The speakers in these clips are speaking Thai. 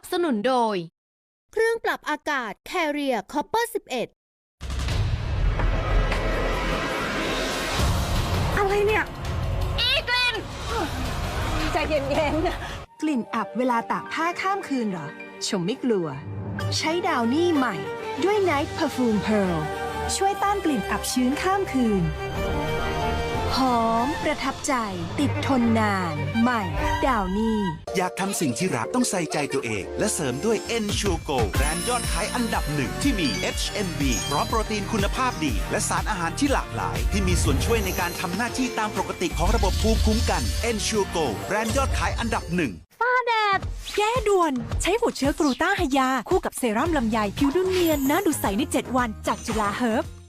บสนุนโดย เครื่องปรับอากาศ Carrier Copper 11อะไรเนี่ยอีกลินใจเย็นกลิ่นอับเวลาตากผ้าข้ามคืนเหรอ ชมไม่กลัว ใช้ดาวนี่ใหม่ ด้วย Night Perfume Pearl ช่วยต้านกลิ่นอับชื้นข้ามคืน หอมประทับใจ ติดทนนาน ใหม่ ดาวนี่ อยากทำสิ่งที่รักต้องใส่ใจตัวเอง และเสริมด้วย e n s u r Go แบรนด์ยอดขายอันดับหนึ่งที่มี HMB พร้อมโปรตีนคุณภาพดี และสารอาหารที่หลากหลาย ที่มีส่วนช่วยในการทำหน้าที่ตามปกติของระบบภูมิคุ้มกัน e n s u r Go แบรนด์ยอดขายอันดับหนึ่งแก้ด่วน ใช้หัวเชื้อกรูต้าไฮยา คู่กับเซรั่มลำไยผิวดูเนียนหน้าดูใสใน 7 วันจากจุฬาเฮิร์บหน้าหมอง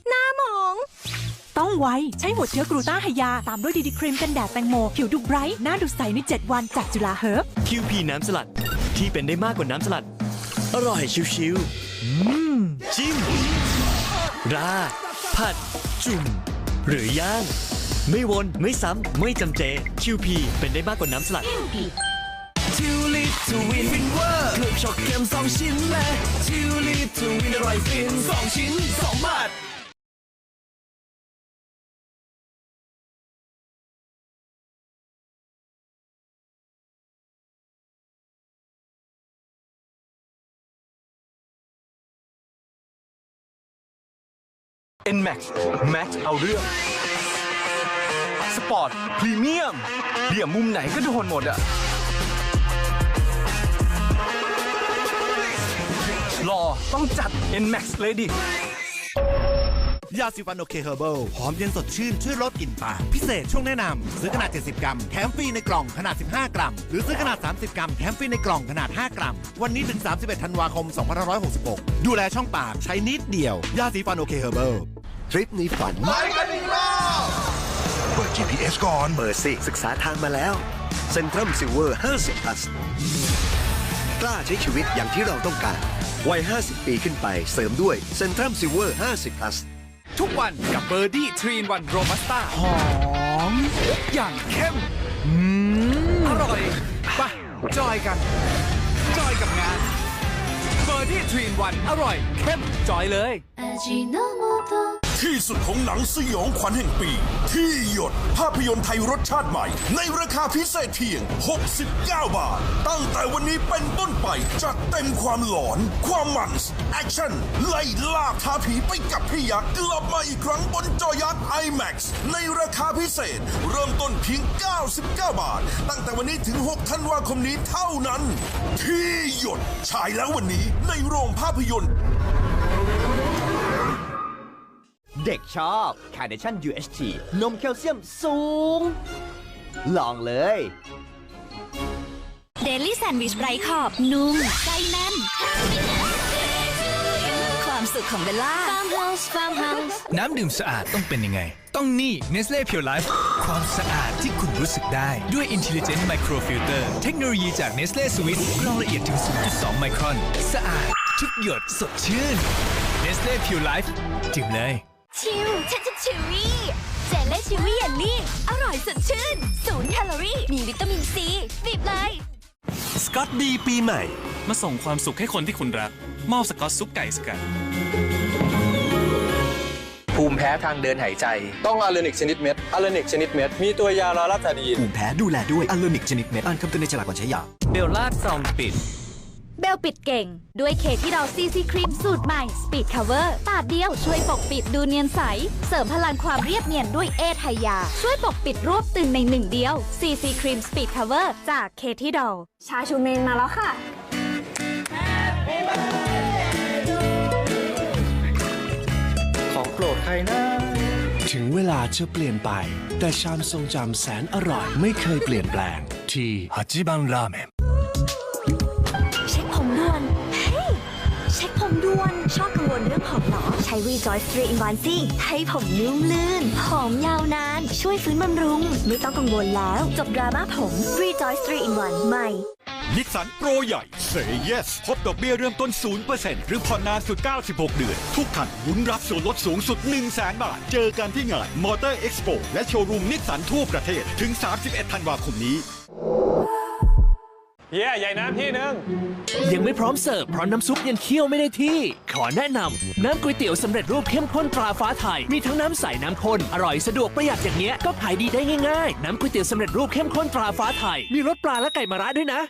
ต้องไว ใช้หัวเชื้อกรูต้าไฮยา ตามด้วยดีดีครีมกันแดดแตงโม ผิวดูไบรท์หน้าดูใสใน 7 วันจากจุฬาเฮิร์บคิวพีน้ำสลัด ที่เป็นได้มากกว่าน้ำสลัด อร่อยชิวๆอืมจิ้ม ราดผัด จุ่ม หรือย่างไม่วน ไม่ซ้ำ ไม่จำเจ คิวพีเป็นได้มากกว่าน้ำสลัดทิวลิปทูวินฟินเวอร์เคลือบช็อกเกมสองชิ้นเลยทิวลิปทูวินอร่อยฟินสองชิ้นสองบาท NMAX Max เอาเรื่อง สปอร์ต พรีเมียมเบี่ยมมุมไหนก็โดนหมดอะหล่อต้องจัด NMAX เลยดิ ยาสีฟันโอเคเฮอร์เบิลหอมเย็นสดชื่น ช่วยลดกลิ่นปากพิเศษช่วงแนะนำซื้อขนาด 70 กรัมแถมฟรีในกล่องขนาด 15 กรัม หรือซื้อขนาด 30 กรัมแถมฟรีในกล่องขนาด 5 กรัม วันนี้ถึง 31 ธันวาคม 2566 ดูแลช่องปากใช้นิดเดียว ยาสีฟันโอเคเฮอร์เบิลทริปนี้ฝันเปิด GPS ก่อนเปิดสิศึกษาทางมาแล้วเซ็นทรัมซิลเวอร์ 50 plus กล้าใช้ชีวิตอย่างที่เราต้องการ วัย 50 ปีขึ้นไปเสริมด้วยเซ็นทรัมซิลเวอร์ 50 plus ทุกวันกับเบอร์ดี้ทรีนวันโรบัสต้าหอม อย่างเข้มอร่อยไปะจอยกัน จอยกับงานเบอร์ดี้ทรีนวันอร่อย เข้มจอยเลย ที่สุดของหนังสยองขวัญแห่งปี ที่หยดภาพยนตร์ไทยรสชาติใหม่ ในราคาพิเศษเพียง 69 บาท ตั้งแต่วันนี้เป็นต้นไปจัดเต็มความหลอน ความมันส์แอคชั่น ไล่ล่าท้าผีไปกับพี่ยักษ์กลับมาอีกครั้งบนจอยักษ์ IMAX ในราคาพิเศษ เริ่มต้นเพียง 99 บาท ตั้งแต่วันนี้ถึง 6 ธันวาคมนี้เท่านั้น ที่หยดฉายแล้ววันนี้ในโรงภาพยนตร์ เด็กชอบ c a r n a t i o n UHT นมแคลเซียมสูง ลองเลยเดลี่แซนด์วิชไร้ขอบ นุ่มใจแน่น ความสุขของเบลล่า Farmhouse Farmhouse น้ำดื่มสะอาดต้องเป็นยังไง ต้องนี่ Nestle Pure Life ความสะอาดที่คุณรู้สึกได้ ด้วย Intelligent Microfilter เทคโนโลยีจาก Nestle Swiss กรองละเอียดถึง 0.2 ไมครอน สะอาด ทุกหยดสดชื่น Nestle Pure Life ดื่มเลย ชิวชัชชิวี่เจลเล่ชิวี่เยลลี่ อร่อยสดชื่น ศูนย์แคลอรี่ มีวิตามินซีบีบเลยสกอตดีปีใหม่ มาส่งความสุขให้คนที่คุณรัก มอบสกอตซุปไก่สกัด ภูมิแพ้ทางเดินหายใจ ต้องอะเลนิกชนิดเม็ดอะเลนิกชนิดเม็ด มีตัวยาลาลาตาดีนภูมิแพ้ดูแลด้วยอัลโลนิกชนิดเม็ด อ่านคำเตือนในฉลากก่อนใช้ยาเบลล่าซองปิด เบลปิดเก่ง ด้วยเคที่เราซีซีครีมสูตรใหม่ Speed Cover ตาดเดียวช่วยปกปิดดูเนียนใส เสริมพลังความเรียบเนียนด้วยเอทายา ช่วยปกปิดรวบตึงในหนึ่งเดียว CC Cream Speed Cover จากเคที่ดอลชาชูเมนมาแล้วค่ะของโปรดใครนะ ถึงเวลาจะเปลี่ยนไป แต่ชามทรงจำแสนอร่อยไม่เคยเปลี่ยนแปลงที่ฮัจิบังราเมน เช็คผมด่วน ชอบกังวลเรื่องผมเหรอ ใช้ Rejoice 3 in 1สิให้ผมนุ่มลื่น หอมยาวนาน ช่วยฟื้นบำรุง ไม่ต้องกังวลแล้ว จบดราม่าผม Rejoice 3 in 1 ใหม่นิสสันโปรใหญ่ Say Yes พบดอกเบี้ยเริ่มต้น 0%หรือผ่อนนานสุด 96 เดือน ทุกคันลุ้นรับส่วนลดสูงสุด 1 0 0 0 0 0บาท เจอกันที่งานมอเตอร์เอ็กซ์โปและโชว์รูมนิสสันทั่วประเทศ ถึง 31 ธันวาคมนี้ เย้ใหญ่น้ำที่หนึ่งยังไม่พร้อมเสิร์ฟเพราะน้ำซุปยังเคี่ยวไม่ได้ที่ ขอแนะนำน้ำก๋วยเตี๋ยวสำเร็จรูปเข้มข้นตราฟ้าไทย มีทั้งน้ำใสน้ำข้นอร่อยสะดวกประหยัดอย่างเนี้ยก็ขายดีได้ง่ายๆ น้ำก๋วยเตี๋ยวสำเร็จรูปเข้มข้นตราฟ้าไทย มีรสปลาและไก่มะระด้วยนะ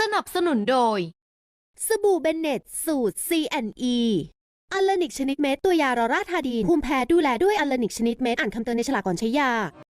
สนับสนุนโดย สบู่เบนเน็ตสูตร C&E อัลลนิกชนิดเม็ดตัวยา รอราธาดีภูมิแพ้ดูแลด้วยอัลลนิกชนิดเม็ดอ่านคำเตือนในฉลากก่อนใช้ยา